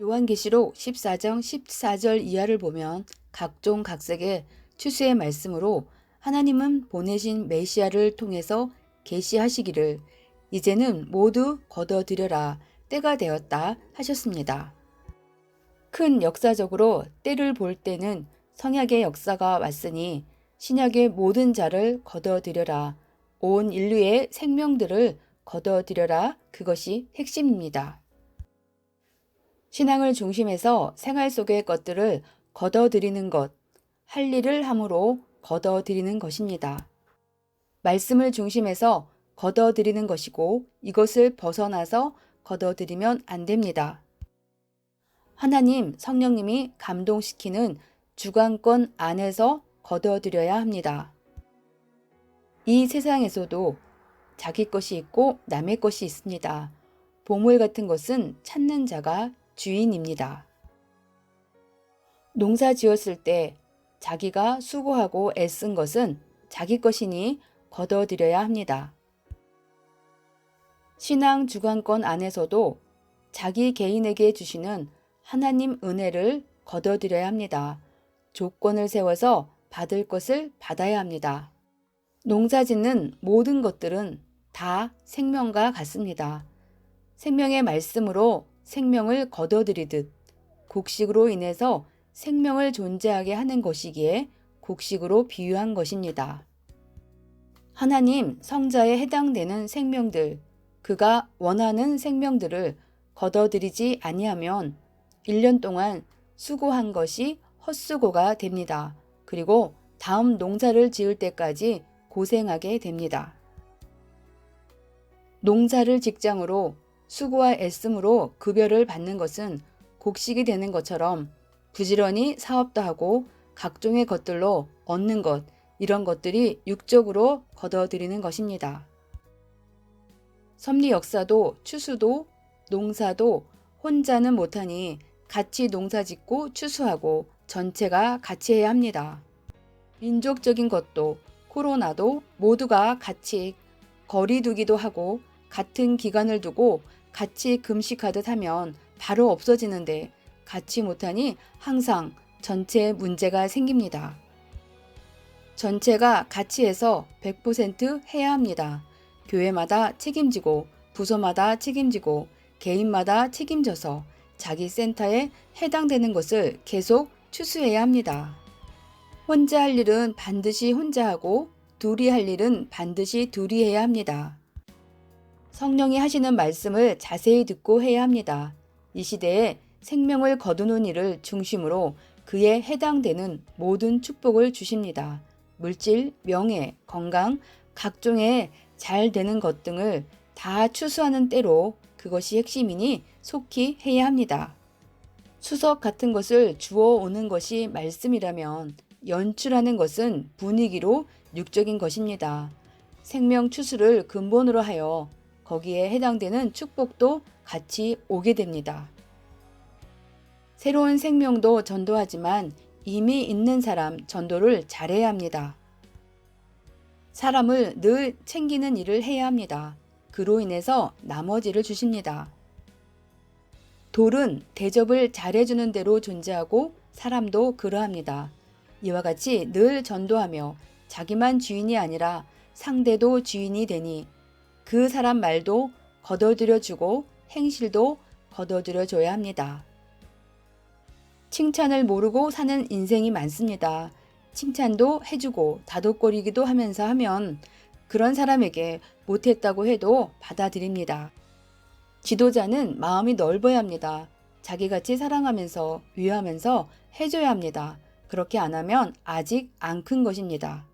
요한계시록 14장 14절 이하를 보면 각종 각색의 추수의 말씀으로 하나님은 보내신 메시아를 통해서 계시하시기를 이제는 모두 거둬들여라 때가 되었다 하셨습니다. 큰 역사적으로 때를 볼 때는 성약의 역사가 왔으니 신약의 모든 자를 거둬들여라 온 인류의 생명들을 거둬들여라 그것이 핵심입니다. 신앙을 중심해서 생활 속의 것들을 걷어들이는 것, 할 일을 함으로 걷어들이는 것입니다. 말씀을 중심해서 걷어들이는 것이고 이것을 벗어나서 걷어들이면 안 됩니다. 하나님, 성령님이 감동시키는 주관권 안에서 걷어들여야 합니다. 이 세상에서도 자기 것이 있고 남의 것이 있습니다. 보물 같은 것은 찾는 자가 주인입니다. 농사 지었을 때 자기가 수고하고 애쓴 것은 자기 것이니 거둬들여야 합니다. 신앙 주관권 안에서도 자기 개인에게 주시는 하나님 은혜를 거둬들여야 합니다. 조건을 세워서 받을 것을 받아야 합니다. 농사 짓는 모든 것들은 다 생명과 같습니다. 생명의 말씀으로 생명을 거둬들이듯 곡식으로 인해서 생명을 존재하게 하는 것이기에 곡식으로 비유한 것입니다. 하나님 성자에 해당되는 생명들, 그가 원하는 생명들을 거둬들이지 아니하면 1년 동안 수고한 것이 헛수고가 됩니다. 그리고 다음 농사를 지을 때까지 고생하게 됩니다. 농사를 직장으로 수고와 애씀으로 급여를 받는 것은 곡식이 되는 것처럼 부지런히 사업도 하고 각종의 것들로 얻는 것, 이런 것들이 육적으로 거둬들이는 것입니다. 섭리 역사도 추수도 농사도 혼자는 못하니 같이 농사 짓고 추수하고 전체가 같이 해야 합니다. 민족적인 것도 코로나도 모두가 같이 거리두기도 하고 같은 기간을 두고 같이 금식하듯 하면 바로 없어지는데 같이 못하니 항상 전체에 문제가 생깁니다. 전체가 같이 해서 100% 해야 합니다. 교회마다 책임지고 부서마다 책임지고 개인마다 책임져서 자기 센터에 해당되는 것을 계속 추수해야 합니다. 혼자 할 일은 반드시 혼자 하고 둘이 할 일은 반드시 둘이 해야 합니다. 성령이 하시는 말씀을 자세히 듣고 해야 합니다. 이 시대에 생명을 거두는 일을 중심으로 그에 해당되는 모든 축복을 주십니다. 물질, 명예, 건강, 각종의 잘 되는 것 등을 다 추수하는 때로 그것이 핵심이니 속히 해야 합니다. 수석 같은 것을 주어 오는 것이 말씀이라면 연출하는 것은 분위기로 육적인 것입니다. 생명 추수를 근본으로 하여 거기에 해당되는 축복도 같이 오게 됩니다. 새로운 생명도 전도하지만 이미 있는 사람 전도를 잘해야 합니다. 사람을 늘 챙기는 일을 해야 합니다. 그로 인해서 나머지를 주십니다. 돌은 대접을 잘해주는 대로 존재하고 사람도 그러합니다. 이와 같이 늘 전도하며 자기만 주인이 아니라 상대도 주인이 되니 그 사람 말도 거둬들여 주고 행실도 거둬들여 줘야 합니다. 칭찬을 모르고 사는 인생이 많습니다. 칭찬도 해주고 다독거리기도 하면서 하면 그런 사람에게 못했다고 해도 받아들입니다. 지도자는 마음이 넓어야 합니다. 자기같이 사랑하면서 위하면서 해줘야 합니다. 그렇게 안 하면 아직 안 큰 것입니다.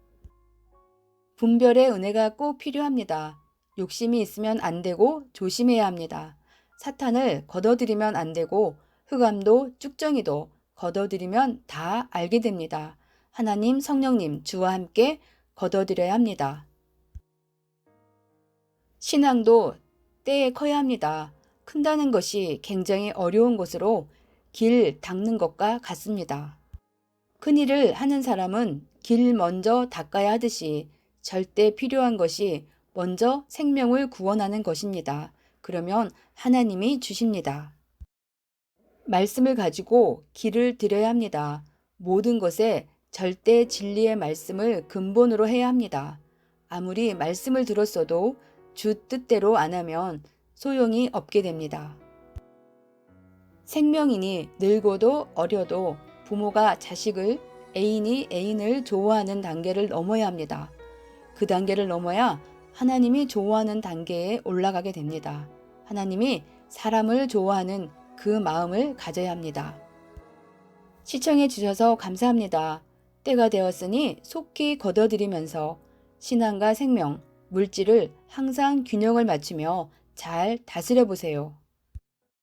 분별의 은혜가 꼭 필요합니다. 욕심이 있으면 안 되고 조심해야 합니다. 사탄을 걷어들이면 안 되고 흑암도 쭉정이도 걷어들이면 다 알게 됩니다. 하나님 성령님 주와 함께 걷어들여야 합니다. 신앙도 때에 커야 합니다. 큰다는 것이 굉장히 어려운 것으로 길 닦는 것과 같습니다. 큰 일을 하는 사람은 길 먼저 닦아야 하듯이 절대 필요한 것이 먼저 생명을 구원하는 것입니다. 그러면 하나님이 주십니다. 말씀을 가지고 길을 들여야 합니다. 모든 것에 절대 진리의 말씀을 근본으로 해야 합니다. 아무리 말씀을 들었어도 주 뜻대로 안 하면 소용이 없게 됩니다. 생명이니 늙어도 어려도 부모가 자식을 애인이 애인을 좋아하는 단계를 넘어야 합니다. 그 단계를 넘어야 하나님이 좋아하는 단계에 올라가게 됩니다. 하나님이 사람을 좋아하는 그 마음을 가져야 합니다. 시청해 주셔서 감사합니다. 때가 되었으니 속히 걷어들이면서 신앙과 생명, 물질을 항상 균형을 맞추며 잘 다스려 보세요.